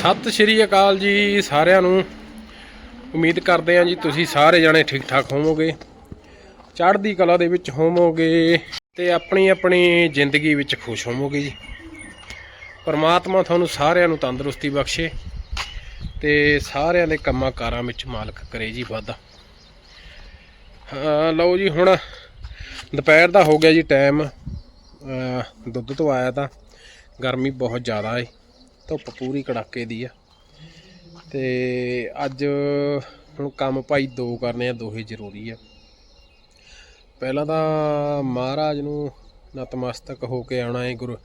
ਸਤਿ ਸ਼੍ਰੀ ਅਕਾਲ ਜੀ ਸਾਰਿਆਂ ਨੂੰ। ਉਮੀਦ ਕਰਦੇ ਹਾਂ ਜੀ ਤੁਸੀਂ ਸਾਰੇ ਜਾਣੇ ਠੀਕ ਠਾਕ ਹੋਵੋਗੇ। ਚੜ੍ਹਦੀ ਕਲਾ ਦੇ ਵਿੱਚ ਹੋਵੋਗੇ ਤੇ ਆਪਣੀ ਆਪਣੀ ਜ਼ਿੰਦਗੀ ਵਿੱਚ ਖੁਸ਼ ਹੋਵੋਗੇ ਜੀ। ਪਰਮਾਤਮਾ ਤੁਹਾਨੂੰ ਸਾਰਿਆਂ ਨੂੰ ਤੰਦਰੁਸਤੀ ਬਖਸ਼ੇ ਤੇ ਸਾਰਿਆਂ ਦੇ ਕੰਮਾਂ ਕਾਰਾਂ ਵਿੱਚ ਮਾਲਕ ਕਰੇ ਜੀ ਵਾਧਾ। ਲਓ ਜੀ ਹੁਣ ਦੁਪਹਿਰ ਦਾ ਹੋ ਗਿਆ ਜੀ ਟਾਈਮ। ਦੁੱਧ ਤੋਂ ਆਇਆ ਤਾਂ ਗਰਮੀ ਬਹੁਤ ਜ਼ਿਆਦਾ ਹੈ ਧੁੱਪ ਪੂਰੀ ਕੜਾਕੇ ਦੀ ਆ। ਤੇ ਅੱਜ ਹੁਣ ਕੰਮ ਭਾਈ ਦੋ ਕਰਨੇ ਆ, ਦੋਹੇ ਜ਼ਰੂਰੀ ਆ। ਪਹਿਲਾਂ ਤਾਂ ਮਹਾਰਾਜ ਨੂੰ ਨਤਮਸਤਕ ਹੋ ਕੇ ਆਉਣਾ ਹੈ ਗੁਰੂ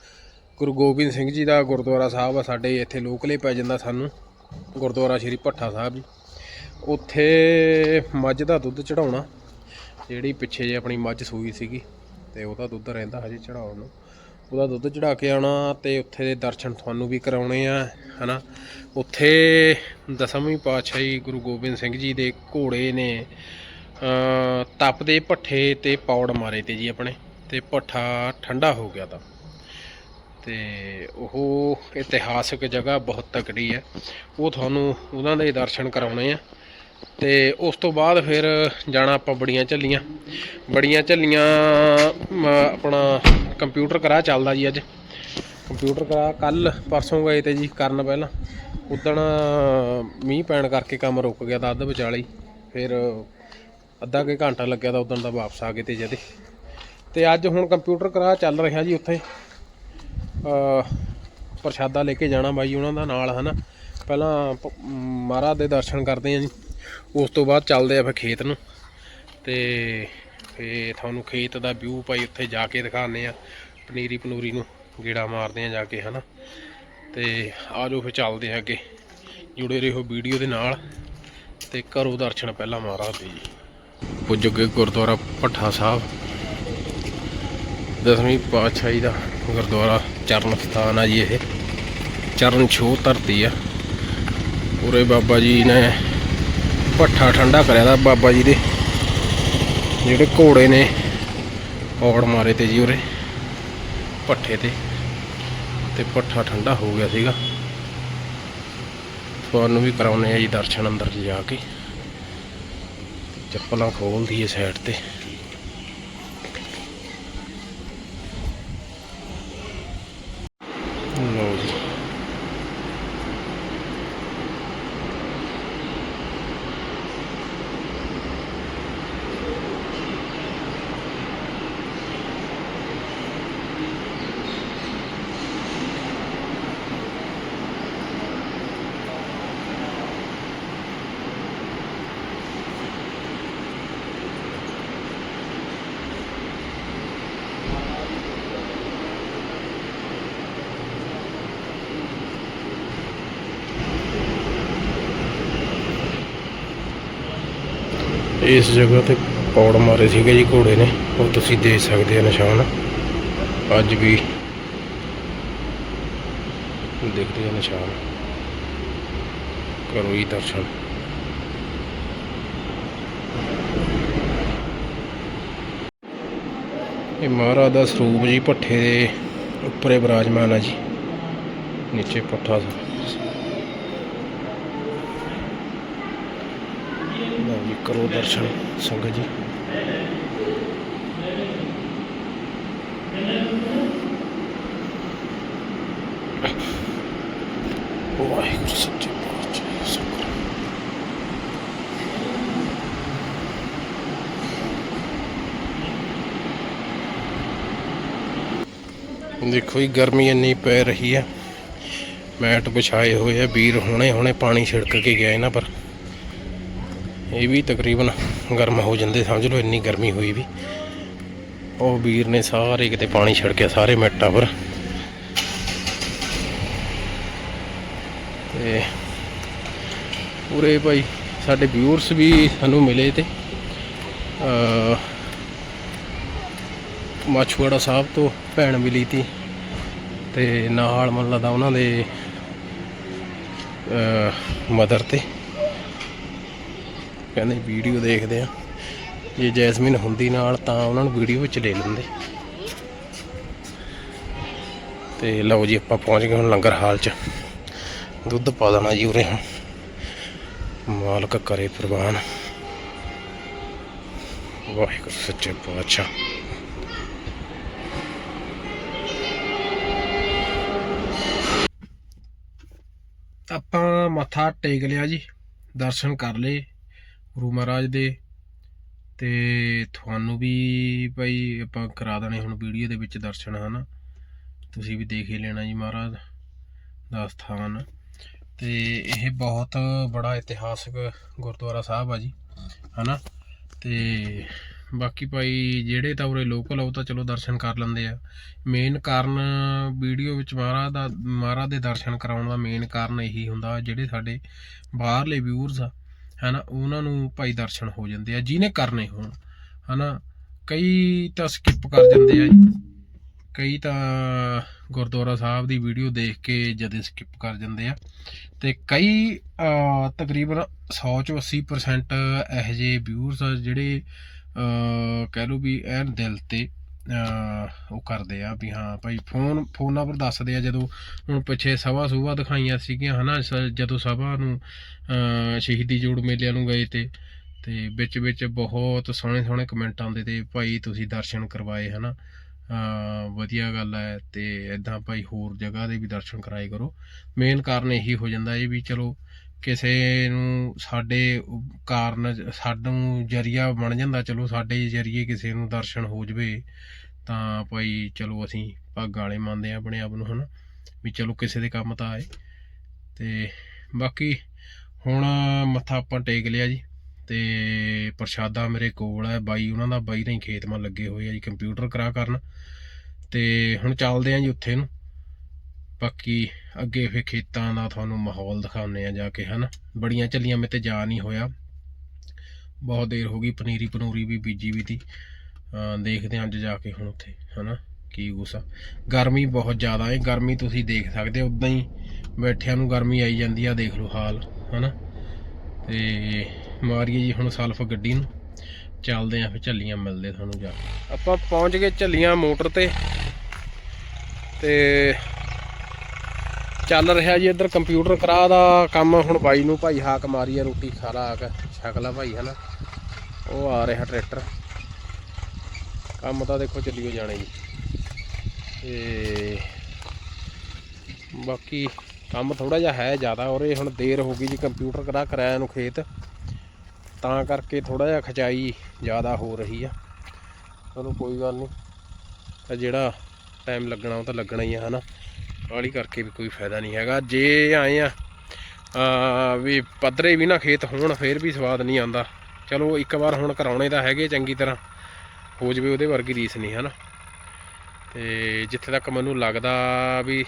ਗੁਰੂ ਗੋਬਿੰਦ ਸਿੰਘ ਜੀ ਦਾ ਗੁਰਦੁਆਰਾ ਸਾਹਿਬ ਆ, ਸਾਡੇ ਇੱਥੇ ਲੋਕਲੇ ਪੈ ਜਾਂਦਾ ਸਾਨੂੰ, ਗੁਰਦੁਆਰਾ ਸ਼੍ਰੀ ਭੱਠਾ ਸਾਹਿਬ ਜੀ। ਉੱਥੇ ਮੱਝ ਦਾ ਦੁੱਧ ਚੜਾਉਣਾ ਜਿਹੜੀ ਪਿੱਛੇ ਜੇ ਆਪਣੀ ਮੱਝ ਸੂਈ ਸੀਗੀ, ਤੇ ਉਹਦਾ ਦੁੱਧ ਰਹਿੰਦਾ ਹਜੇ ਚੜਾਉਣ ਨੂੰ। ਉਹਦਾ ਦੁੱਧ ਚੜਾ ਕੇ ਆਉਣਾ ਤੇ ਉੱਥੇ ਦੇ ਦਰਸ਼ਨ ਤੁਹਾਨੂੰ ਵੀ ਕਰਾਉਣੇ ਆ, ਹਨਾ? ਉੱਥੇ ਦਸਵੀਂ ਪਾਤਸ਼ਾਹੀ ਗੁਰੂ ਗੋਬਿੰਦ ਸਿੰਘ ਜੀ ਦੇ ਘੋੜੇ ਨੇ ਅ ਤਪਦੇ ਭੱਠੇ ਤੇ ਪੌੜ ਮਾਰੇ ਤੇ ਜੀ ਆਪਣੇ, ਤੇ ਭੱਠਾ ਠੰਡਾ ਹੋ ਗਿਆ ਤਾਂ। ਤੇ ਉਹ ਇਤਿਹਾਸਕ ਜਗ੍ਹਾ ਬਹੁਤ ਤਕੜੀ ਹੈ। ਉਹ ਤੁਹਾਨੂੰ ਉਹਨਾਂ ਦੇ ਦਰਸ਼ਨ ਕਰਾਉਣੇ ਆ। ਤੇ ਉਸ ਤੋਂ ਬਾਅਦ ਫਿਰ ਜਾਣਾ ਆਪਾਂ ਬੜੀਆਂ ਝੱਲੀਆਂ। ਬੜੀਆਂ ਝੱਲੀਆਂ ਆਪਣਾ ਕੰਪਿਊਟਰ ਕਰਾ ਚੱਲਦਾ ਜੀ ਅੱਜ। ਕੰਪਿਊਟਰ ਕਰਾ ਕੱਲ, ਪਰਸੋਂ ਗਏ ਤੇ ਜੀ ਕਰਨ ਪਹਿਲਾਂ। ਉਦਣ ਮੀਂਹ ਪੈਣ ਕਰਕੇ ਕੰਮ ਰੁਕ ਗਿਆ ਤਾਂ ਅੱਧ ਵਿਚਾਲੇ ਫਿਰ ਅੱਧਾ ਕੁ ਘੰਟਾ ਲੱਗਿਆ ਤਾਂ ਉਦਣ ਦਾ ਵਾਪਸ ਆ ਗਏ ਤੇ ਜਦੇ। ਤੇ ਅੱਜ ਹੁਣ ਕੰਪਿਊਟਰ ਕਰਾ ਚੱਲ ਰਿਹਾ ਜੀ ਉੱਥੇ। ਪ੍ਰਸ਼ਾਦਾ ਲੈ ਕੇ ਜਾਣਾ ਬਾਈ ਉਹਨਾਂ ਦਾ ਨਾਲ, ਹਨਾ। ਪਹਿਲਾਂ ਪ- ਮਹਾਰਾਜ ਦੇ ਦਰਸ਼ਨ ਕਰਦੇ ਆ ਜੀ। ਉਸ ਤੋਂ ਬਾਅਦ ਚੱਲਦੇ ਆ ਫਿਰ ਖੇਤ ਨੂੰ। ਤੇ ਫੇ ਤੁਹਾਨੂੰ ਖੇਤ ਦਾ ਵਿਊ ਭਾਈ ਉੱਥੇ ਜਾ ਕੇ ਦਿਖਾਉਂਦੇ ਆ ਪਨੀਰੀ ਪਨੂਰੀ ਨੂੰ ਗੇੜਾ ਮਾਰਦੇ ਆ ਜਾ ਕੇ, ਹਨਾ। ਤੇ ਆਜੋ ਫਿਰ ਚੱਲਦੇ ਆ ਅੱਗੇ। ਜੁੜੇ ਰਹੋ ਵੀਡੀਓ ਦੇ ਨਾਲ ਤੇ ਕਰੋ ਦਰਸ਼ਨ ਪਹਿਲਾਂ ਮਹਾਰਾਜ ਦੇ ਜੀ। ਪੁੱਜ ਗਏ ਗੁਰਦੁਆਰਾ ਭੱਠਾ ਸਾਹਿਬ। ਦਸਵੀਂ ਪਾਤਸ਼ਾਹੀ ਦਾ ਗੁਰਦੁਆਰਾ ਚਰਨ ਸਥਾਨ ਆ ਜੀ ਇਹ। ਚਰਨ ਛੋਹ ਧਰਤੀ ਆ। ਉਰੇ ਬਾਬਾ ਜੀ ਨੇ ਭੱਠਾ ਠੰਡਾ ਕਰਿਆ ਦਾ ਬਾਬਾ ਜੀ ਦੇ। ਜਿਹੜੇ ਘੋੜੇ ਨੇ, ਔੜ ਮਾਰੇ ਤੇ ਜੀ ਉਰੇ ਭੱਠੇ ਤੇ ਤੇ ਭੱਠਾ ਠੰਡਾ ਹੋ ਗਿਆ ਸੀਗਾ। ਤੁਹਾਨੂੰ ਵੀ ਕਰਾਉਨੇ ਆ ਜੀ ਦਰਸ਼ਨ ਅੰਦਰ ਜਾ ਕੇ। ਚੱਪਲਾਂ ਖੋਲਦੀ ਏ ਸਾਈਡ ਤੇ ਲਓ ਜੀ ਇਸ ਜਗ੍ਹਾ ਤੇ ਪੌੜ ਮਾਰੇ ਸੀਗੇ ਜੀ ਘੋੜੇ ਨੇ। ਉਹ ਤੁਸੀਂ ਦੇਖ ਸਕਦੇ ਆ ਨਿਸ਼ਾਨ। ਅੱਜ ਵੀ ਦੇਖਦੇ ਆ ਨਿਸ਼ਾਨ। ਕਰੋ ਹੀ ਦਰਸ਼ਨ। ਇਹ ਮਹਾਰਾਜ ਦਾ ਸਰੂਪ ਜੀ, ਭੱਠੇ ਦੇ ਉੱਪਰੇ ਬਿਰਾਜਮਾਨ ਆ ਜੀ। ਨੀਚੇ ਪੱਠਾ ਲਓ ਜੀ ਕਰੋ ਦਰਸ਼ਨ ਸੰਗਤ ਜੀ ਵਾਹਿਗੁਰੂ ਸੱਚੇ ਪਾਤਸ਼ਾਹ ਸਤਿਗੁਰੂ ਦੇਖੋ ਜੀ ਗਰਮੀ ਇੰਨੀ ਪੈ ਰਹੀ ਹੈ ਮੈਟ ਵਿਛਾਏ ਹੋਏ ਆ ਵੀਰ ਹੁਣੇ ਹੁਣੇ ਪਾਣੀ ਛਿੜਕ ਕੇ ਗਿਆ ਇਹਨਾਂ ਪਰ ਇਹ ਵੀ ਤਕਰੀਬਨ ਗਰਮ ਹੋ ਜਾਂਦੇ, ਸਮਝ ਲਓ ਇੰਨੀ ਗਰਮੀ ਹੋਈ ਵੀ। ਉਹ ਵੀਰ ਨੇ ਸਾਰੇ ਕਿਤੇ ਪਾਣੀ ਛਿੜਕਿਆ ਸਾਰੇ ਮਿੱਟਾਂ ਪਰ। ਤੇ ਪੂਰੇ ਭਾਈ, ਸਾਡੇ ਵਿਊਅਰਸ ਵੀ ਸਾਨੂੰ ਮਿਲੇ ਤੇ ਅ ਸਾਹਿਬ ਤੋਂ ਭੈਣ ਮਿਲੀ ਤੀ। ਤੇ ਨਾਲ ਮਨ ਲੱਗਦਾ ਉਹਨਾਂ ਦੇ ਮਦਰ ਤੇ। ਕਹਿੰਦੇ ਵੀਡੀਓ ਦੇਖਦੇ ਆ। ਜੇ ਜੈਸਮੀਨ ਹੁੰਦੀ ਨਾਲ ਤਾਂ ਉਹਨਾਂ ਨੂੰ ਵੀਡੀਓ ਵਿੱਚ ਲੈ ਲੈਂਦੇ। ਤੇ ਲਓ ਜੀ ਆਪਾਂ ਪਹੁੰਚ ਗਏ ਹੁਣ ਲੰਗਰ ਹਾਲ 'ਚ। ਦੁੱਧ ਪਾ ਦੇਣਾ ਜੀ ਉਰੇ ਹੁਣ। ਮਾਲਕ ਕਰੇ ਪ੍ਰਵਾਨ। ਵਾਹਿਗੁਰੂ ਸੱਚੇ ਪਾਤਸ਼ਾਹ। ਆਪਾਂ ਮੱਥਾ ਟੇਕ ਲਿਆ ਜੀ। ਦਰਸ਼ਨ ਕਰ ਲਏ। ਗੁਰੂ ਮਹਾਰਾਜ ਦੇ। ਤੇ ਤੁਹਾਨੂੰ ਵੀ ਭਾਈ ਆਪਾਂ ਕਰਾ ਦੇਣੇ ਹੁਣ ਵੀਡੀਓ ਦੇ ਵਿੱਚ ਦਰਸ਼ਨ, ਹਨਾ? ਤੁਸੀਂ ਵੀ ਦੇਖ ਹੀ ਲੈਣਾ ਜੀ ਮਹਾਰਾਜ ਦਾ ਸਥਾਨ। ਤੇ ਇਹ ਬਹੁਤ ਬੜਾ ਇਤਿਹਾਸਕ ਗੁਰਦੁਆਰਾ ਸਾਹਿਬ ਆ ਜੀ, ਹਨਾ? ਤੇ ਬਾਕੀ ਭਾਈ ਜਿਹੜੇ ਤਾਂ ਉਰੇ ਲੋਕਲ ਆ, ਉਹ ਤਾਂ ਚਲੋ ਦਰਸ਼ਨ ਕਰ ਲੈਂਦੇ ਆ। ਮੇਨ ਕਾਰਨ ਵੀਡੀਓ ਵਿੱਚ ਮਹਾਰਾਜ ਦਾ, ਮਹਾਰਾਜ ਦੇ ਦਰਸ਼ਨ ਕਰਾਉਣ ਦਾ ਮੇਨ ਕਾਰਨ ਇਹੀ ਹੁੰਦਾ, ਜਿਹੜੇ ਸਾਡੇ ਬਾਹਰਲੇ ਵਿਊਅਰਸ ਆ ਹਨਾ, ਉਹਨਾਂ ਨੂੰ ਭਾਈ ਦਰਸ਼ਨ ਹੋ ਜਾਂਦੇ ਆ, ਜਿਹਨੇ ਕਰਨੇ ਹੋਣ। ਹਨਾ, ਕਈ ਤਾਂ ਸਕਿਪ ਕਰ ਜਾਂਦੇ ਆ ਕਈ ਤਾਂ ਗੁਰਦੁਆਰਾ ਸਾਹਿਬ ਦੀ ਵੀਡੀਓ ਦੇਖ ਕੇ ਜਦੇ ਸਕਿਪ ਕਰ ਜਾਂਦੇ ਆ। ਤੇ ਕਈ ਤਕਰੀਬਨ 100 ਚੋਂ 80% ਇਹੋ ਜਿਹੇ ਵਿਊਅਰਸ ਆ ਜਿਹੜੇ ਕਹਿ ਲਓ ਵੀ ਐਨ ਦਿਲ ਤੇ ਉਹ ਕਰਦੇ ਆ ਵੀ ਹਾਂ ਭਾਈ ਫੋਨ ਫੋਨਾਂ ਪਰ ਦੱਸਦੇ ਆ ਜਦੋਂ ਹੁਣ ਪਿੱਛੇ ਸਭਾ ਸੁਭਾ ਦਿਖਾਈਆਂ ਸੀਗੀਆਂ ਹਨਾ ਸ- ਜਦੋਂ ਸਭਾ ਨੂੰ ਸ਼ਹੀਦੀ ਜੋੜ ਮੇਲਿਆਂ ਨੂੰ ਗਏ ਤੇ ਤੇ ਵਿੱਚ ਵਿੱਚ ਬਹੁਤ ਸੋਹਣੇ ਸੋਹਣੇ ਕਮੈਂਟ ਆਉਂਦੇ ਤੇ ਭਾਈ ਤੁਸੀਂ ਦਰਸ਼ਨ ਕਰਵਾਏ ਹਨਾ। ਅਹ, ਵਧੀਆ ਗੱਲ ਹੈ ਤੇ ਇਦਾਂ ਭਾਈ ਹੋਰ ਜਗ੍ਹਾ ਦੇ ਵੀ ਦਰਸ਼ਨ ਕਰਾਏ ਕਰੋ। ਮੇਨ ਕਾਰਨ ਇਹੀ ਹੋ ਜਾਂਦਾ ਇਹ ਵੀ ਚਲੋ ਕਿਸੇ ਨੂੰ ਸਾਡੇ ਕਾਰਨ ਸਾਨੂੰ ਜਰੀਆ ਬਣ ਜਾਂਦਾ, ਚਲੋ ਸਾਡੇ ਜਰੀਏ ਕਿਸੇ ਨੂੰ ਦਰਸ਼ਨ ਹੋ ਜਵੇ, ਤਾਂ ਭਾਈ ਚਲੋ ਅਸੀਂ ਭਾਗਾਂ ਵਾਲੇ ਮੰਨਦੇ ਆ ਆਪਣੇ ਆਪ ਨੂੰ, ਹਨਾ, ਵੀ ਚਲੋ ਕਿਸੇ ਦੇ ਕੰਮ ਤਾਂ ਆਏ। ਤੇ ਬਾਕੀ ਹੁਣ ਮੱਥਾ ਆਪਾਂ ਟੇਕ ਲਿਆ ਜੀ, ਤੇ ਪ੍ਰਸ਼ਾਦਾ ਮੇਰੇ ਕੋਲ ਹੈ, ਬਾਈ ਉਹਨਾਂ ਦਾ, ਬਾਈ ਨਹੀਂ ਖੇਤ ਮਾ ਲੱਗੇ ਹੋਏ ਆ ਜੀ, ਕੰਪਿਊਟਰ ਕਰਾ ਕਰਨ। ਤੇ ਹੁਣ ਚੱਲਦੇ ਆ ਜੀ ਉੱਥੇ ਨੂੰ। ਬਾਕੀ ਅੱਗੇ ਫੇ ਖੇਤਾਂ ਦਾ ਤੁਹਾਨੂੰ ਮਾਹੌਲ ਦਿਖਾਉਂਦੇ ਆ ਜਾ ਕੇ, ਹਨਾ? ਬੜੀਆਂ ਚੱਲੀਆਂ ਮੇ ਤੇ ਜਾ ਨਹੀਂ ਹੋਇਆ। ਬਹੁਤ ਦੇਰ ਹੋ ਗਈ ਪਨੀਰੀ ਪਨੂਰੀ ਵੀ ਬੀਜੀ ਵੀ ਤੀ। ਦੇਖਦੇ ਹਾਂ ਅੱਜ ਜਾ ਕੇ ਹੁਣ ਉੱਥੇ, ਹਨਾ? ਕੀ ਗੁੱਸਾ। ਗਰਮੀ ਬਹੁਤ ਜ਼ਿਆਦਾ ਹੈ ਗਰਮੀ ਤੁਸੀਂ ਦੇਖ ਸਕਦੇ ਹੋ, ਉਦਾਂ ਹੀ ਬੈਠਿਆਂ ਨੂੰ ਗਰਮੀ ਆਈ ਜਾਂਦੀ ਆ, ਦੇਖ ਲਓ ਹਾਲ, ਹਨਾ? ਤੇ ਮਾਰੀਏ ਜੀ ਹੁਣ ਸਲਫ ਗੱਡੀ ਨੂੰ। ਚੱਲਦੇ ਆਂ ਫਿਰ ਝੱਲੀਆਂ ਮਿਲਦੇ ਤੁਹਾਨੂੰ ਜਾ ਕੇ। ਆਪਾਂ ਪਹੁੰਚ ਗਏ ਝੱਲੀਆਂ ਮੋਟਰ ਤੇ। ਤੇ ਚੱਲ ਰਿਹਾ ਜੀ ਇੱਧਰ ਕੰਪਿਊਟਰ ਕਰਾ ਦਾ ਕੰਮ। ਹੁਣ ਬਾਈ ਨੂੰ ਭਾਈ ਹਾਕ ਮਾਰੀ ਆ ਰੋਟੀ ਖਾ ਲਾ ਆ ਕੇ। ਛਕ ਲਾ ਭਾਈ, ਹਨਾ। ਉਹ ਆ ਰਿਹਾ ਟਰੈਕਟਰ। ਕੰਮ ਤਾਂ ਦੇਖੋ ਚੱਲੀਓ ਜਾਣੇ ਜੀ। ਤੇ ਬਾਕੀ ਕੰਮ ਥੋੜਾ ਜਿਹਾ ਹੈ ਜ਼ਿਆਦਾ, ਔਰ ਇਹ ਹੁਣ ਦੇਰ ਹੋ ਗਈ ਜੀ ਕੰਪਿਊਟਰ ਕਰਾ ਕਰਾਇਆ ਨੂੰ ਖੇਤ। ਤਾਂ ਕਰਕੇ ਥੋੜਾ ਜਿਹਾ ਖਚਾਈ ਜ਼ਿਆਦਾ ਹੋ ਰਹੀ ਆ। ਚਲੋ ਕੋਈ ਗੱਲ ਨਹੀਂ। ਤਾਂ ਜਿਹੜਾ ਟਾਈਮ ਲੱਗਣਾ ਉਹ ਤਾਂ ਲੱਗਣਾ ਹੀ ਆ, ਹਨਾ। ਕਾਹਲੀ ਕਰਕੇ ਵੀ ਕੋਈ ਫਾਇਦਾ ਨਹੀਂ ਹੈਗਾ। ਜੇ ਆਏ ਆ ਵੀ ਪੱਧਰੇ ਵੀ ਨਾ ਖੇਤ ਹੋਣ, ਫੇਰ ਵੀ ਸਵਾਦ ਨਹੀਂ ਆਉਂਦਾ। ਚਲੋ, ਇੱਕ ਵਾਰ ਹੁਣ ਕਰਾਉਣੇ ਤਾਂ ਹੈਗੇ ਚੰਗੀ ਤਰ੍ਹਾਂ। ਹੋ ਜਵੇ ਉਹਦੇ ਵਰਗੀ ਰੀਸ ਨਹੀਂ, ਹਨਾ? ਤੇ ਜਿੱਥੇ ਤੱਕ ਮੈਨੂੰ ਲੱਗਦਾ ਵੀ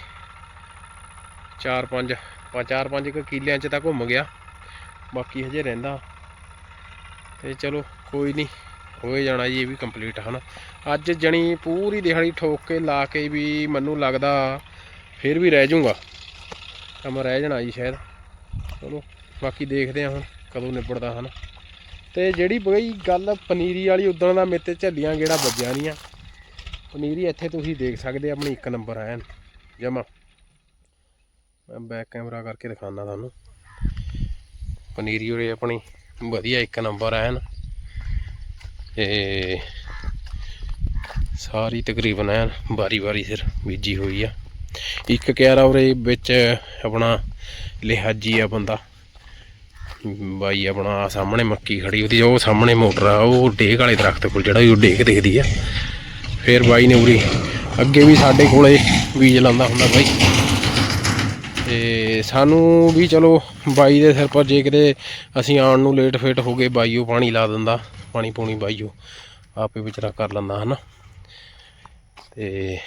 4 5 4 5 ਕਿਲਿਆਂ 'ਚ ਤਾਂ ਘੁੰਮ ਗਿਆ। ਬਾਕੀ ਹਜੇ ਰਹਿੰਦਾ। ਤੇ ਚਲੋ, ਕੋਈ ਨਹੀਂ। ਹੋਏ ਜਾਣਾ ਜੀ, ਇਹ ਵੀ ਕੰਪਲੀਟ ਹਨਾ? ਅੱਜ ਜਣੀ ਪੂਰੀ ਦਿਹਾੜੀ ਠੋਕ ਕੇ ਲਾ ਕੇ ਵੀ ਮੈਨੂੰ ਲੱਗਦਾ ਫਿਰ ਵੀ ਰਹਿ ਜਾਊਗਾ। ਕੰਮ ਰਹਿ ਜਾਣਾ ਜੀ ਸ਼ਾਇਦ। ਚਲੋ, ਬਾਕੀ ਦੇਖਦੇ ਹਾਂ ਹੁਣ ਕਦੋਂ ਨਿਬੜਦਾ ਹਨਾ। ਤੇ ਜਿਹੜੀ ਬਈ ਗੱਲ ਪਨੀਰੀ ਵਾਲੀ ਉਦੋਂ ਦਾ ਮੇਤੇ ਝੱਲੀਆਂ ਜਿਹੜਾ ਵੱਜਿਆ ਨਹੀਂ ਆ। ਪਨੀਰੀ ਇੱਥੇ ਤੁਸੀਂ ਦੇਖ ਸਕਦੇ ਆਪਣੀ ਇੱਕ ਨੰਬਰ ਐਨ। ਜਮਾ। ਮੈਂ ਬੈਕ ਕੈਮਰਾ ਕਰਕੇ ਦਿਖਾਣਾ ਤੁਹਾਨੂੰ। ਪਨੀਰੀ ਉਰੇ ਆਪਣੀ ਵਧੀਆ ਇੱਕ ਨੰਬਰ ਐਨ। ਤੇ ਸਾਰੀ ਤਕਰੀਬਨ ਐਨ ਵਾਰੀ ਵਾਰੀ ਸਿਰ ਬੀਜੀ ਹੋਈ ਆ। ਇੱਕ ਕਿਆਰਾ ਉਰੇ ਵਿੱਚ ਆਪਣਾ ਲਿਹਾਜੀ ਆ ਬੰਦਾ। ਬਾਈ ਆਪਣਾ ਸਾਹਮਣੇ ਮੱਕੀ ਖੜੀ, ਉਹਦੀ ਉਹ ਸਾਹਮਣੇ ਮੋਟਰ ਆ, ਉਹ ਡੇਕ ਵਾਲੇ ਦਰਖਤ ਕੋਲ ਜਿਹੜਾ ਉਹ ਡੇਕ ਦਿਖਦੀ ਆ। ਫਿਰ ਬਾਈ ਨੇ ਉਰੀ ਅੱਗੇ ਵੀ ਸਾਡੇ ਕੋਲੇ ਬੀਜ ਲਾਉਂਦਾ ਹੁੰਦਾ ਬਾਈ। ਤੇ ਸਾਨੂੰ ਵੀ ਚਲੋ ਬਾਈ ਦੇ ਸਿਰ ਪਰ ਜੇ ਕਿਤੇ ਅਸੀਂ ਆਉਣ ਨੂੰ ਲੇਟ ਫੇਟ ਹੋ ਗਏ ਬਾਈਓ ਪਾਣੀ ਲਾ ਦਿੰਦਾ, ਪਾਣੀ ਪੂਣੀ ਬਾਈਓ ਆਪੇ ਵਿਚਾਰਾ ਕਰ ਲੈਂਦਾ ਹਨਾ। ਤੇ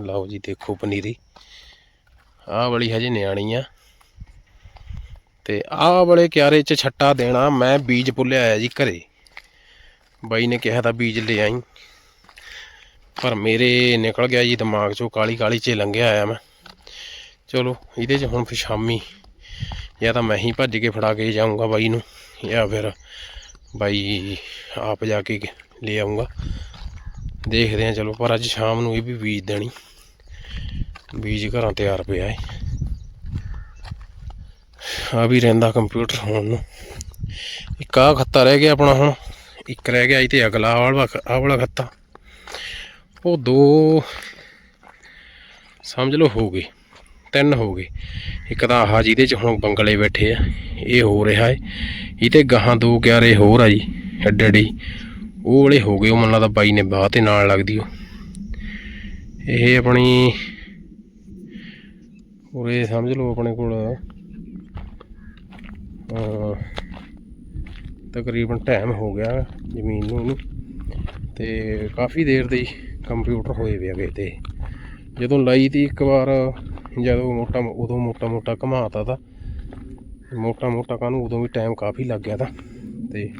ਲਓ ਜੀ, ਦੇਖੋ ਪਨੀਰੀ। ਆਹ ਵਾਲੀ ਹਜੇ ਨਿਆਣੀ ਆ। ਤੇ ਆਹ ਵਾਲੇ ਕਿਆਰੇ ਚ ਛੱਟਾ ਦੇਣਾ, ਮੈਂ ਬੀਜ ਪੁੱਲਿਆ ਆਇਆ ਜੀ ਘਰੇ। ਬਾਈ ਨੇ ਕਿਹਾ ਤਾਂ ਬੀਜ ਲੈ ਆਈ। ਪਰ ਮੇਰੇ ਨਿਕਲ ਗਿਆ ਜੀ ਦਿਮਾਗ ਚੋਂ, ਕਾਲੀ ਕਾਲੀ ਚ ਲੰਘਿਆ ਆਇਆ ਮੈਂ। ਚਲੋ, ਇਹਦੇ 'ਚ ਹੁਣ ਫਿਰ ਸ਼ਾਮੀ। ਜਾਂ ਤਾਂ ਮੈਂ ਹੀ ਭੱਜ ਕੇ ਫੜਾ ਕੇ ਜਾਊਂਗਾ ਬਾਈ ਨੂੰ, ਜਾਂ ਫਿਰ ਬਾਈ ਆਪ ਜਾ ਕੇ ਲੈ ਆਊਂਗਾ। ਦੇਖਦੇ ਆ ਚਲੋ, ਪਰ ਅੱਜ ਸ਼ਾਮ ਨੂੰ ਇਹ ਵੀ ਬੀਜ ਦੇਣੀ। ਬੀਜ ਘਰਾਂ ਤਿਆਰ ਪਿਆ ਏ। ਆ ਵੀ ਰਹਿੰਦਾ ਕੰਪਿਊਟਰ ਹੋਣ ਨੂੰ। ਇੱਕ ਆ ਖੱਤਾ ਰਹਿ ਗਿਆ ਆਪਣਾ ਹੁਣ, ਇੱਕ ਰਹਿ ਗਿਆ ਇਹ ਤੇ ਅਗਲਾ, ਆਹ ਵਾਲਾ ਆਹ ਵਾਲਾ ਖੱਤਾ। ਉਹ ਦੋ, ਸਮਝ ਲਓ ਹੋ ਗਏ, ਤਿੰਨ ਹੋ ਗਏ। ਇੱਕ ਤਾਂ ਆਹ ਜਿਹਦੇ ਚ ਹੁਣ ਬੰਗਲੇ ਬੈਠੇ ਆ, ਇਹ ਹੋ ਰਿਹਾ ਹੈ ਇਹ ਤੇ ਗਾਹਾਂ ਦੋ ਕਿਆਰੇ ਹੋਰ ਆ ਜੀ ਅੱਡੜੀ ਉਹ ਵਾਲੇ ਹੋ ਗਏ, ਉਹ ਮੈਨੂੰ ਲੱਗਦਾ ਬਾਈ ਨੇ ਬਾਹ ਤੇ ਨਾਲ ਲੱਗਦੀ ਉਹ। ਇਹ ਆਪਣੀ ਉਰੇ ਸਮਝ ਲਓ ਆਪਣੇ ਕੋਲ। ਤਕਰੀਬਨ ਟਾਈਮ ਹੋ ਗਿਆ ਜ਼ਮੀਨ ਨੂੰ ਇਹਨੂੰ ਤੇ ਕਾਫੀ ਦੇਰ ਦੇ ਕੰਪਿਊਟਰ ਹੋਏ ਵੇ ਅਗੇ ਤੇ। ਜਦੋਂ ਲਾਈ ਤੀ ਇੱਕ ਵਾਰ, ਜਦੋਂ ਮੋਟਾ ਉਦੋਂ ਮੋਟਾ ਮੋਟਾ ਘਮਾਤਾ ਤਾ। ਮੋਟਾ ਮੋਟਾ ਕਾਹਨੂੰ, ਉਦੋਂ ਵੀ ਟਾਈਮ ਕਾਫੀ ਲੱਗ ਗਿਆ ਤਾ। ਤੇ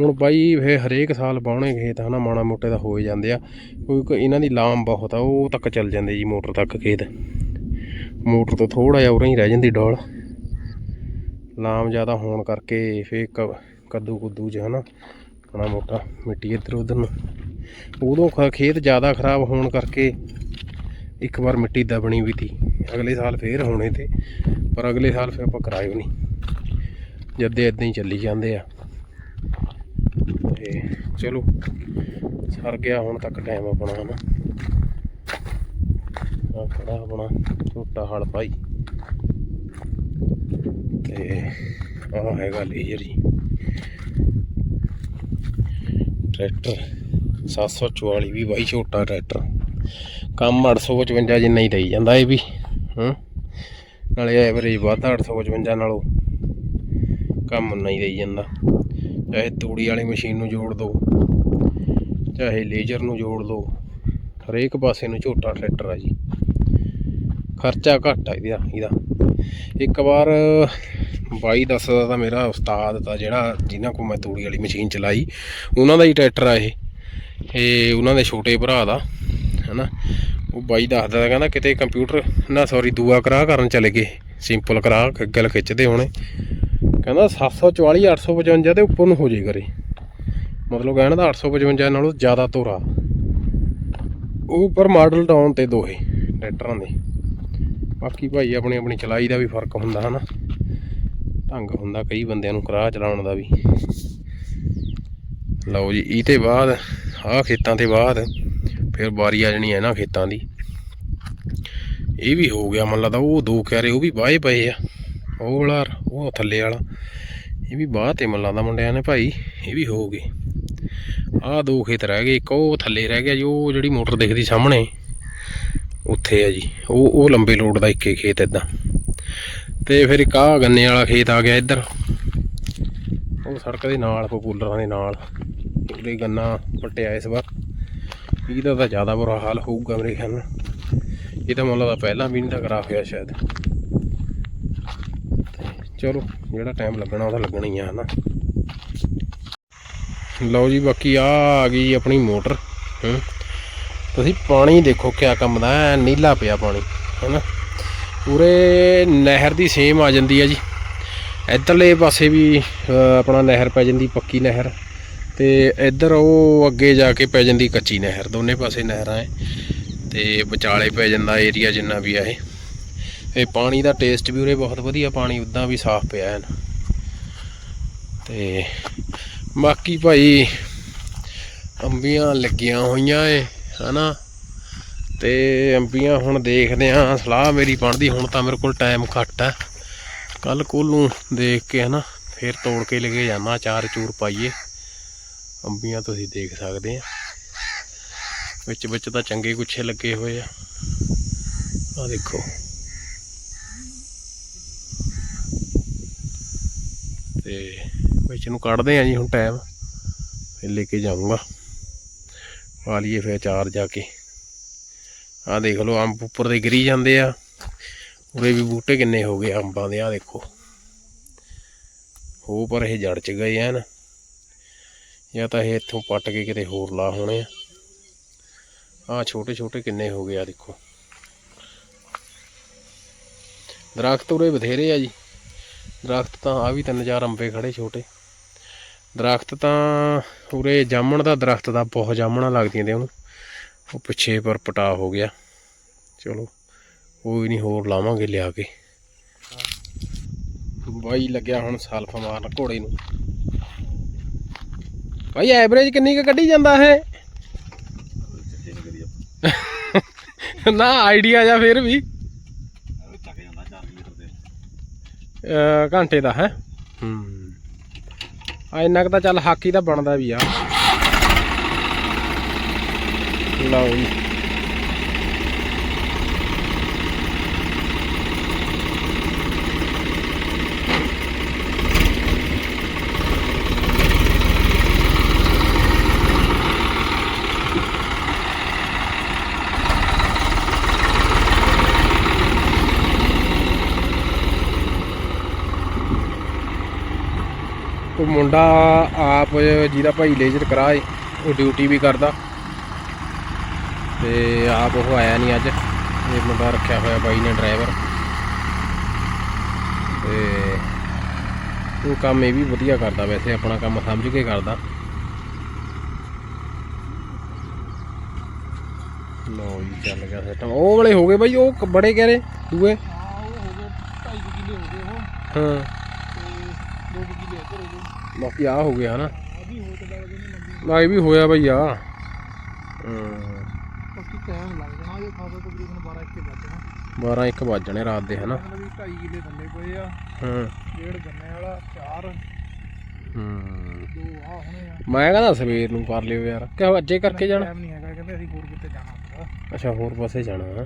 ਹੁਣ ਬਾਈ ਫੇ ਹਰੇਕ ਸਾਲ ਬਾਉਣੇ ਖੇਤ ਹਨਾ ਮਾਣਾ ਮੋਟੇ ਦਾ ਹੋਏ ਜਾਂਦੇ ਆ। ਕਿਉਂਕਿ ਇਹਨਾਂ ਦੀ ਲਾਮ ਬਹੁਤ ਆ, ਉਹ ਤੱਕ ਚੱਲ ਜਾਂਦੇ ਜੀ ਮੋਟਰ ਤੱਕ ਖੇਤ। ਮੋਟਰ ਤੋਂ ਥੋੜਾ ਜਿਹਾ ਉਰਾਂ ਹੀ ਰਹਿ ਜਾਂਦੀ ਡੋਲ। ਲਾਮ ਜ਼ਿਆਦਾ ਹੋਣ ਕਰਕੇ ਫੇ ਕ- ਕੱਦੂ ਕੁੱਦੂ ਚ ਹਨਾ ਮਾਣਾ ਮੋਟਾ ਮਿੱਟੀ ਇੱਧਰ ਉੱਧਰ ਨੂੰ। ਉਦੋਂ ਖ- ਖੇਤ ਜ਼ਿਆਦਾ ਖਰਾਬ ਹੋਣ ਕਰਕੇ ਇੱਕ ਵਾਰ ਮਿੱਟੀ ਦਬਣੀ ਵੀ ਤੀ, ਅਗਲੇ ਸਾਲ ਫੇਰ ਹੋਣੇ ਤੇ, ਪਰ ਅਗਲੇ ਸਾਲ ਫਿਰ ਆਪਾਂ ਕਰਾਇਓ ਨਹੀਂ ਜਦੇ ਇਦਾਂ ਹੀ ਚੱਲੀ ਜਾਂਦੇ ਆ। ਤੇ ਚਲੋ, ਸਰ ਗਿਆ ਹੁਣ ਤੱਕ ਟਾਈਮ ਆਪਣਾ, ਹਨਾ। ਆ ਖੜਾ ਆਪਣਾ ਛੋਟਾ ਹਲ ਭਾਈ। ਤੇ ਆ ਹੈਗਾ ਲੇਜਰ। ਜੀ ਟਰੈਕਟਰ 744 ਵੀ ਬਾਈ ਛੋਟਾ ਟਰੈਕਟਰ। ਕੰਮ 855 ਜਿੰਨਾ ਹੀ ਦੇਈ ਜਾਂਦਾ ਇਹ ਵੀ, ਹਾਂ। ਨਾਲੇ ਐਵਰੇਜ ਵੱਧ 855 ਨਾਲੋਂ ਕੰਮ ਉਨਾ ਹੀ ਦੇਈ ਜਾਂਦਾ। ਚਾਹੇ ਤੂੜੀ ਵਾਲੀ ਮਸ਼ੀਨ ਨੂੰ ਜੋੜ ਦੋ, ਚਾਹੇ ਲੇਜ਼ਰ ਨੂੰ ਜੋੜ ਦੋ, ਹਰੇਕ ਪਾਸੇ ਨੂੰ ਝੋਟਾ ਟਰੈਕਟਰ ਆ ਜੀ। ਖਰਚਾ ਘੱਟ ਆ ਇਹਦਾ ਇਹਦਾ। ਇੱਕ ਵਾਰ ਬਾਈ ਦੱਸਦਾ ਤਾਂ ਮੇਰਾ ਉਸਤਾਦ ਤਾਂ ਜਿਹੜਾ ਜਿਨ੍ਹਾਂ ਕੋਲ ਮੈਂ ਤੂੜੀ ਵਾਲੀ ਮਸ਼ੀਨ ਚਲਾਈ, ਉਹਨਾਂ ਦਾ ਹੀ ਟਰੈਕਟਰ ਆ ਇਹ। ਇਹ ਉਹਨਾਂ ਦੇ ਛੋਟੇ ਭਰਾ ਦਾ, ਹਨਾ। ਉਹ ਬਾਈ ਦੱਸਦਾ ਤਾਂ ਕਹਿੰਦਾ ਕਿਤੇ ਕੰਪਿਊਟਰ, ਨਾ ਸੌਰੀ ਦੂਆ ਕਰਾ ਕਰਨ ਚਲੇ ਗਏ। ਸਿੰਪਲ ਕਰਾ ਗੱਲ ਖਿੱਚਦੇ ਹੋਣੇ। ਕਹਿੰਦਾ 744 855 ਦੇ ਉੱਪਰ ਨੂੰ ਹੋ ਜੇ ਕਰੇ। ਮਤਲਬ ਕਹਿਣ ਦਾ 855 ਨਾਲੋਂ ਜ਼ਿਆਦਾ ਤੋਰਾ। ਉਹ ਪਰ ਮਾਡਲ ਡਾਊਨ ਤੇ ਦੋਹੇ ਟਰੈਕਟਰਾਂ ਦੇ। ਬਾਕੀ ਭਾਈ ਆਪਣੀ ਆਪਣੀ ਚਲਾਈ ਦਾ ਵੀ ਫ਼ਰਕ ਹੁੰਦਾ ਹਨਾ। ਢੰਗ ਹੁੰਦਾ ਕਈ ਬੰਦਿਆਂ ਨੂੰ ਕਰਾਹ ਚਲਾਉਣ ਦਾ ਵੀ। ਲਓ ਜੀ, ਇਹ ਤੇ ਬਾਅਦ, ਆਹ ਖੇਤਾਂ ਤੇ ਬਾਅਦ, ਫਿਰ ਵਾਰੀ ਆ ਜਾਣੀ ਹੈ ਇਹਨਾਂ ਖੇਤਾਂ ਦੀ। ਇਹ ਵੀ ਹੋ ਗਿਆ, ਮੰਨ ਲੱਗਦਾ ਉਹ ਦੋ ਕਿਆਰੇ ਉਹ ਵੀ ਵਾਹੇ ਪਏ ਆ। ਉਹ ਵਾਲਾ, ਉਹ ਥੱਲੇ ਵਾਲਾ। ਇਹ ਵੀ ਬਾਹ ਤੇ ਮਨ ਦਾ ਮੁੰਡਿਆਂ ਨੇ ਭਾਈ, ਇਹ ਵੀ ਹੋ ਗਏ। ਆਹ ਦੋ ਖੇਤ ਰਹਿ ਗਏ, ਇੱਕ ਉਹ ਥੱਲੇ ਰਹਿ ਗਿਆ ਜੀ, ਉਹ ਜਿਹੜੀ ਮੋਟਰ ਦਿਖਦੀ ਸਾਹਮਣੇ, ਉੱਥੇ ਆ ਜੀ। ਉਹ ਉਹ ਲੰਬੇ ਲੋਡ ਦਾ ਇੱਕੇ ਖੇਤ ਇਦਾਂ ਤੇ ਫਿਰ ਇੱਕ ਆਹ ਗੰਨੇ ਵਾਲਾ ਖੇਤ ਆ ਗਿਆ ਇੱਧਰ। ਉਹ ਸੜਕ ਦੇ ਨਾਲ ਪਪੂਲਰਾਂ ਦੇ ਨਾਲ। ਉਹਦੇ ਗੰਨਾ ਪੱਟਿਆ ਇਸ ਵਾਰ। ਇਹਦਾ ਤਾਂ ਜ਼ਿਆਦਾ ਬੁਰਾ ਹਾਲ ਹੋਊਗਾ ਮੇਰੇ ਖਿਆਲ ਨਾਲ। ਇਹ ਤਾਂ ਮੁੱਲ ਦਾ ਪਹਿਲਾਂ ਵੀ ਨਹੀਂ ਤਾਂ ਕਰਾ ਹੋਇਆ ਸ਼ਾਇਦ। ਚਲੋ, ਜਿਹੜਾ ਟਾਈਮ ਲੱਗਣਾ ਉਹਦਾ ਲੱਗਣਾ ਹੀ ਆ, ਹਨਾ। ਲਓ ਜੀ, ਬਾਕੀ ਆ ਆ ਗਈ ਆਪਣੀ ਮੋਟਰ, ਹੂੰ। ਤੁਸੀਂ ਪਾਣੀ ਦੇਖੋ ਕਿਆ ਕੰਮ ਦਾ ਨੀਲਾ ਪਿਆ ਪਾਣੀ, ਹੈਨਾ। ਪੂਰੇ ਨਹਿਰ ਦੀ ਸੇਮ ਆ ਜਾਂਦੀ ਹੈ ਜੀ। ਇੱਧਰਲੇ ਪਾਸੇ ਵੀ ਆਪਣਾ ਨਹਿਰ ਪੈ ਜਾਂਦੀ, ਪੱਕੀ ਨਹਿਰ। ਤੇ ਇੱਧਰ ਉਹ ਅੱਗੇ ਜਾ ਕੇ ਪੈ ਜਾਂਦੀ ਕੱਚੀ ਨਹਿਰ, ਦੋਨੇ ਪਾਸੇ ਨਹਿਰਾਂ ਹੈ ਤੇ ਵਿਚਾਲੇ ਪੈ ਜਾਂਦਾ ਏਰੀਆ ਜਿੰਨਾ ਵੀ ਆ ਇਹ। ਇਹ ਪਾਣੀ ਦਾ ਟੇਸਟ ਵੀ ਉਰੇ ਬਹੁਤ ਵਧੀਆ, ਪਾਣੀ ਉਦਾਂ ਵੀ ਸਾਫ਼ ਪਿਆ ਹੈ ਤੇ ਬਾਕੀ ਭਾਈ ਅੰਬੀਆਂ ਲੱਗੀਆਂ ਹੋਈਆਂ ਏ, ਹਨਾ। ਤੇ ਅੰਬੀਆਂ ਹੁਣ ਦੇਖਦੇ ਆ ਸਲਾਹ ਮੇਰੀ ਬਣਦੀ, ਹੁਣ ਤਾਂ ਮੇਰੇ ਕੋਲ ਟਾਈਮ ਘੱਟ ਹੈ। ਕੱਲ ਕੋਲ ਨੂੰ ਦੇਖ ਕੇ, ਹਨਾ, ਫਿਰ ਤੋੜ ਕੇ ਲੈ ਕੇ ਜਾਣਾ ਚਾਰ ਚੂਰ ਪਾਈਏ। ਅੰਬੀਆਂ ਤੁਸੀਂ ਦੇਖ ਸਕਦੇ ਆ। ਵਿੱਚ ਵਿੱਚ ਤਾਂ ਚੰਗੇ ਗੁੱਛੇ ਲੱਗੇ ਹੋਏ ਆ। ਆ ਦੇਖੋ। ਤੇ ਵਿੱਚ ਨੂੰ ਕੱਢਦੇ ਆ ਜੀ ਹੁਣ ਟਾਈਮ ਫਿਰ ਲੈ ਕੇ ਜਾਊਂਗਾ। ਪਾ ਲਈਏ ਫਿਰ ਚਾਰ ਜਾ ਕੇ। ਆਹ ਦੇਖ ਲਓ ਅੰਬ ਉੱਪਰ ਦੇ ਗਿਰੀ ਜਾਂਦੇ ਆ। ਉਰੇ ਵੀ ਬੂਟੇ ਕਿੰਨੇ ਹੋ ਗਏ ਅੰਬਾਂ ਦੇ ਆ ਦੇਖੋ। ਹੋ ਪਰ ਇਹ ਜੜ ਚ ਗਏ ਆ ਨਾ ਜਾਂ ਤਾਂ ਇਹ ਇੱਥੋਂ ਪੱਟ ਕੇ ਕਿਤੇ ਹੋਰ ਲਾ ਹੋਣੇ ਆ। ਆ ਛੋਟੇ ਛੋਟੇ ਕਿੰਨੇ ਹੋ ਗਏ ਆ ਦੇਖੋ। ਦਰਖਤ ਉਰੇ ਬਥੇਰੇ ਆ ਜੀ। ਦਰਖਤ ਤਾਂ ਆ ਵੀ ਤਿੰਨ ਚਾਰ ਅੰਬੇ ਖੜੇ ਛੋਟੇ। ਦਰਖਤ ਤਾਂ ਉਰੇ ਜਾਮਣ ਦਾ ਦਰਖਤ ਦਾ ਬਹੁਤ ਜਾਮਣਾਂ ਲੱਗਦੀਆਂ ਤੇ ਉਹਨੂੰ। ਉਹ ਪਿੱਛੇ ਪਰ ਪਟਾ ਹੋ ਗਿਆ। ਚਲੋ ਕੋਈ ਨਹੀਂ ਹੋਰ ਲਾਵਾਂਗੇ ਲਿਆ ਕੇ। ਬਾਈ ਲੱਗਿਆ ਹੁਣ ਸਲਫ ਮਾਰਨ ਘੋੜੇ ਨੂੰ। ਬਾਈ ਐਵਰੇਜ ਕਿੰਨੀ ਕੁ ਕੱਢੀ ਜਾਂਦਾ ਹੈ ਨਾ ਆਈਡੀਆ ਜਾਂ ਫਿਰ ਵੀ ਚੱਕ ਜਾਂਦਾ 4 ਲੀਟਰ ਦੇ ਅਹ ਘੰਟੇ ਦਾ ਹੈ? ਹੂੰ। ਆ ਇੰਨਾ ਕੁ ਤਾਂ ਚੱਲ ਹਾਕੀ ਦਾ ਬਣਦਾ ਵੀ ਆ। ਲਓ ਜੀ। ਮੁੰਡਾ ਆਪ ਜਿਹਦਾ ਭਾਈ ਲੇਜ਼ਰ ਕਰਾਏ ਉਹ ਡਿਊਟੀ ਵੀ ਕਰਦਾ। ਤੇ ਆਪ ਉਹ ਆਇਆ ਨਹੀਂ ਅੱਜ ਇਹ ਮੁੰਡਾ ਰੱਖਿਆ ਹੋਇਆ ਬਾਈ ਨੇ ਡਰਾਈਵਰ ਤੇ ਉਹ ਕੰਮ ਇਹ ਵੀ ਵਧੀਆ ਕਰਦਾ ਵੈਸੇ ਆਪਣਾ ਕੰਮ ਸਮਝ ਕੇ ਕਰਦਾ। ਲੋ ਜੀ ਚੱਲ ਗਿਆ ਸਿਸਟਮ ਉਹ ਵਾਲੇ ਹੋ ਗਏ ਬਾਈ ਉਹ ਬੜੇ ਕਹਿ ਰਹੇ ਦੂਏ? ਹਾਂ ਉਹ ਹੋ ਗਏ 2.5 ਕਿੱਲੇ ਹੋ ਗਏ ਉਹ। ਹਾਂ। ਤੇ 2 ਕਿੱਲੇ ਇੱਧਰ ਹੋ ਗਏ। ਬਾਕੀ ਆ ਹੋ ਗਿਆ ਹਨਾ। ਆ ਵੀ ਹੋਇਆ ਬਈ ਆ ਬਾਕੀ ਟਾਈਮ ਲੱਗ ਜਾਣਾ ਇਹ ਖਾਸਾ ਤਕਰੀਬਨ 12 1 ਵੱਜਣਾ 12 1 ਵੱਜ ਜਾਣੇ ਰਾਤ ਦੇ ਹਨਾ। ਮਤਲਬ ਵੀ 2.5 ਕਿੱਲੇ ਥੱਲੇ ਪਏ ਆ। ਹਾਂ। ਡੇਢ ਗੰਨੇ ਵਾਲਾ 4 ਹੂੰ। ਦੋ ਆ ਹੁਣੇ ਆ। ਮੈਂ ਕਹਿੰਦਾ ਸਵੇਰ ਨੂੰ ਕਰ ਲਿਓ ਯਾਰ। ਕਿ ਅੱਜੇ ਕਰਕੇ ਜਾਣਾ? ਟਾਈਮ ਨਹੀਂ ਹੈਗਾ ਕਹਿੰਦੇ ਅਸੀਂ ਹੋਰ ਕਿਤੇ ਜਾਣਾ ਹੁੰਦਾ। ਅੱਛਾ ਹੋਰ ਪਾਸੇ ਜਾਣਾ।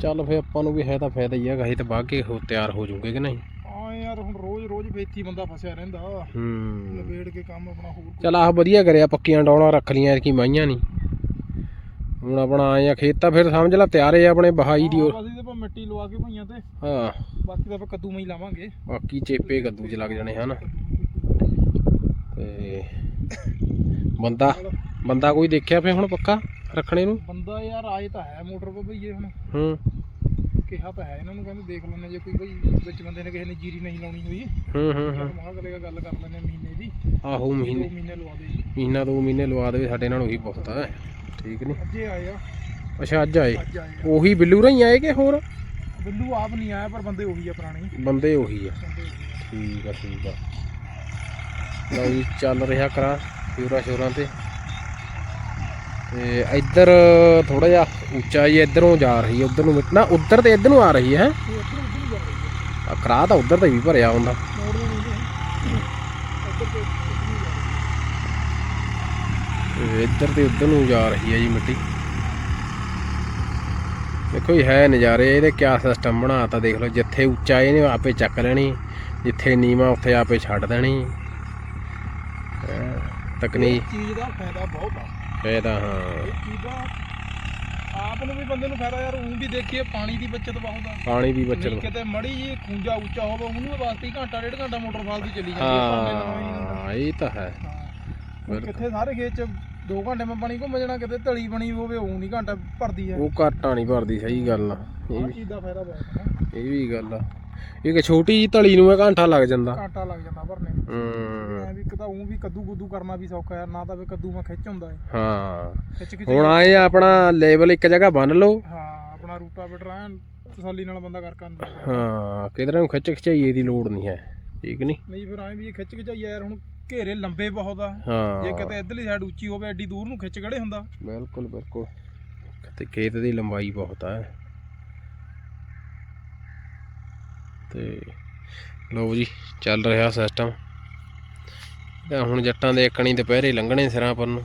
ਚੱਲ ਫੇ ਆਪਾਂ ਨੂੰ ਵੀ ਹੈ ਤਾਂ ਫਾਇਦਾ ਹੀ ਹੈਗਾ ਅਸੀਂ ਤਾਂ ਬਾਅਦ ਕੇ ਹੋ ਤਿਆਰ ਹੋ ਜੂਗੇ ਕਿ ਨਹੀਂ? ਹਾਂ ਯਾਰ ਹੁਣ ਰੋਜ਼ ਵੇਚੀ ਬੰਦਾ ਫਸਿਆ ਰਹਿੰਦਾ। ਹੂੰ। ਲਵੇੜ ਕੇ ਕੰਮ ਆਪਣਾ ਹੋਰ ਚੱਲ ਆਹ ਵਧੀਆ ਕਰਿਆ ਪੱਕੀਆਂ ਡੌਲਾਂ ਰੱਖ ਲੀਆਂ ਕਿ ਮਾਈਆਂ ਨਹੀਂ ਹੁਣ ਆਪਣਾ ਆਏ ਆ ਖੇਤ ਤਾਂ ਫਿਰ ਸਮਝ ਲੈ ਤਿਆਰੇ ਆ ਆਪਣੇ ਬਹਾਈ ਦੀ ਉਹ। ਹਾਂ, ਅਸੀਂ ਤੇ ਆਪਾਂ ਮਿੱਟੀ ਲਵਾ ਕੇ ਭਈਆਂ ਤੇ। ਹਾਂ। ਬਾਕੀ ਤਾਂ ਆਪਾਂ ਕੱਦੂ ਮੈਂ ਹੀ ਲਾਵਾਂਗੇ। ਬਾਕੀ ਚੇਪੇ ਕੱਦੂ ਚ ਲੱਗ ਜਾਣੇ ਹਨ। ਤੇ ਬੰਦਾ ਬੰਦਾ ਕੋਈ ਦੇਖਿਆ ਫੇ ਹੁਣ ਪੱਕਾ ਰੱਖਣੇ ਨੂੰ? ਬੰਦਾ ਯਾਰ ਆਏ ਤਾਂ ਹੈ ਮੋਟਰ ਕੋ ਭਈਏ ਹੁਣ। ਹੂੰ। ਕਿਹਾ ਤਾਂ ਹੈ ਇਹਨਾਂ ਨੂੰ ਕਹਿੰਦੇ ਦੇਖ ਲੈਣੇ ਜੇ ਕੋਈ ਭਈ ਵਿੱਚ ਬੰਦੇ ਨੇ ਕਿਸੇ ਨੇ ਜੀਰੀ ਨਹੀਂ ਲਾਉਣੀ ਹੋਈ ਹੂੰ ਹੂੰ ਹੂੰ। ਮਹਾ ਕਲੇਗਾ ਗੱਲ ਕਰ ਲੈਣੇ ਮਹੀਨੇ ਦੀ ਆਹੋ ਦੋ ਮਹੀਨੇ। ਮਹੀਨੇ ਲਵਾ ਦੇ ਜੀ। ਮਹੀਨਾ ਦੋ ਮਹੀਨੇ ਲਵਾ ਦੇਵੇ ਸਾਡੇ ਨਾਲ ਉਹੀ ਬਹੁਤ ਹੈ ਠੀਕ ਨਹੀਂ ਅੱਜੇ ਆਏ ਆ। ਅੱਛਾ ਅੱਜ ਆਏ? ਅੱਜ ਆਏ ਆ। ਉਹੀ ਬਿੱਲੂ ਰਹੀ ਆਏ ਕਿ ਹੋਰ? ਬਿੱਲੂ ਆਪ ਨਹੀਂ ਆਇਆ ਪਰ ਬੰਦੇ ਉਹੀ ਆ ਪੁਰਾਣੇ। ਬੰਦੇ ਉਹੀ ਆ। ਬੰਦੇ ਉਹੀ ਆ। ਠੀਕ ਆ ਠੀਕ ਆ। ਲਓ ਜੀ ਚੱਲ ਰਿਹਾ ਕਰਾ ਸ਼ੋਰਾਂ ਸ਼ੋਰਾਂ ਤੇ। ਤੇ ਇੱਧਰ ਥੋੜਾ ਜਿਹਾ ਉੱਚਾ ਹੀ ਇਧਰੋਂ ਜਾ ਰਹੀ ਹੈ ਉਧਰ ਨੂੰ ਮਿੱਟ- ਨਾ ਉੱਧਰ ਤੇ ਇੱਧਰ ਨੂੰ ਆ ਰਹੀ ਹੈ ਕਰਾ ਤਾਂ ਉੱਧਰ ਤੇ ਵੀ ਭਰਿਆ ਹੁੰਦਾ। ਇੱਧਰ ਤੇ ਉੱਧਰ ਨੂੰ ਜਾ ਰਹੀ ਹੈ ਜੀ ਮਿੱਟੀ। ਦੇਖੋ ਇਹ ਹੈ ਨਜ਼ਾਰੇ ਇਹਦੇ ਕਿਆ ਸਿਸਟਮ ਬਣਾਤਾ ਦੇਖ ਲਓ ਜਿੱਥੇ ਉੱਚਾ ਇਹਨੇ ਆਪੇ ਚੱਕ ਲੈਣੀ ਜਿੱਥੇ ਨੀਵਾ ਉੱਥੇ ਆਪੇ ਛੱਡ ਦੇਣੀ। ਤਕਨੀਕ ਚੀਜ਼ ਦਾ ਫਾਇਦਾ ਬਹੁਤ ਆ। ਹਾਂ ਇਹ ਚੀਜ਼ ਦਾ ਆਪ ਨੂੰ ਵੀ ਬੰਦੇ ਨੂੰ ਫਾਇਦਾ ਯਾਰ ਉਹ ਵੀ ਦੇਖੀਏ ਪਾਣੀ ਦੀ ਬਚਤ ਬਹੁਤ ਆ। ਪਾਣੀ ਦੀ ਨਹੀਂ ਬਚਤ ਕਿਤੇ ਮੜੀ ਜੀ ਖੂੰਜਾ ਉੱਚਾ ਹੋਵੇ ਉਹਨੂੰ ਵਾਸਤੇ ਹੀ ਘੰਟਾ ਡੇਢ ਘੰਟਾ ਮੋਟਰ ਫਾਲਦੀ ਚੱਲੀ ਜਾਂਦੀ ਹੈ ਨਹੀਂ ਹੁੰਦਾ। ਹਾਂ ਇਹ ਤਾਂ ਹੈ। ਹਾਂ। ਕਿੱਥੇ ਸਾਰੇ ਖੇਤ ਚ 2 ਘੰਟੇ ਮੈਂ ਪਾਣੀ ਘੁੰਮ ਜਾਣਾ ਕਿਤੇ ਤਲੀ ਬਣੀ ਹੋਵੇ ਉਹ ਨਹੀਂ ਘੰਟਾ ਭਰਦੀ ਹੈ ਉਹ ਘਾਟਾ ਨਹੀਂ ਭਰਦੀ ਸਹੀ ਗੱਲ ਆ। ਇਹ ਆਹ ਵੀ ਚੀਜ਼ ਦਾ ਫਾਇਦਾ ਬਹੁਤ ਹੈ ਇਹ ਵੀ ਗੱਲ ਆ। ਇਹ ਕਿ ਛੋਟੀ ਜਿਹੀ ਧਲੀ ਨੂੰ ਇਹ ਘੰਟਾ ਲੱਗ ਜਾਂਦਾ। ਘੰਟਾ ਲੱਗ ਜਾਂਦਾ ਭਰਨੇ ਹੂੰ। ਐ ਇੱਕ ਤਾਂ ਉਹ ਵੀ ਕੱਦੂ ਗੁੱਦੂ ਕਰਨਾ ਵੀ ਸੌਖਾ ਯਾਰ ਨਾ ਤਾਂ ਵੀ ਕੱਦੂ ਮੈਂ ਖਿੱਚ ਹੁੰਦਾ ਹੈ। ਹਾਂ। ਖਿੱਚ ਖਿੱਚ ਹੁਣ ਆਏ ਆ ਆਪਣਾ ਲੈਵਲ ਇੱਕ ਜਗ੍ਹਾ ਬੰਨ ਲਓ। ਹਾਂ ਆਪਣਾ ਰੂਟਾ ਬਟਰ ਤਸੱਲੀ ਨਾਲ ਬੰਦਾ ਕਰ ਕੰਦਾ। ਹਾਂ ਕਿਧਰ ਨੂੰ ਖਿੱਚ ਖਿਚਾਈਏ ਦੀ ਲੋੜ ਨਹੀਂ ਹੈ ਠੀਕ ਨਹੀਂ? ਨਹੀਂ ਫਿਰ ਐ ਵੀ ਇਹ ਖਿੱਚ ਖਿਚਾਈਆ ਯਾਰ ਹੁਣ ਘੇਰੇ ਲੰਬੇ ਬਹੁਤ ਆ। ਹਾਂ। ਜੇ ਕਿਤੇ ਇਧਰਲੀ ਸਾਈਡ ਉੱਚੀ ਹੋਵੇ ਐਡੀ ਦੂਰ ਨੂੰ ਖਿੱਚ ਕਿਹੜੇ ਹੁੰਦਾ? ਬਿਲਕੁਲ ਬਿਲਕੁਲ। ਤੇ ਖੇਤ ਦੀ ਲੰਬਾਈ ਬਹੁਤ ਹੈ ਤੇ ਲਓ ਜੀ ਚੱਲ ਰਿਹਾ ਸਿਸਟਮ ਹੁਣ ਜੱਟਾਂ ਦੇ ਇੱਕਣੀ ਦੁਪਹਿਰੇ ਲੰਘਣੇ ਸਿਰਾਂ ਪਰ ਨੂੰ।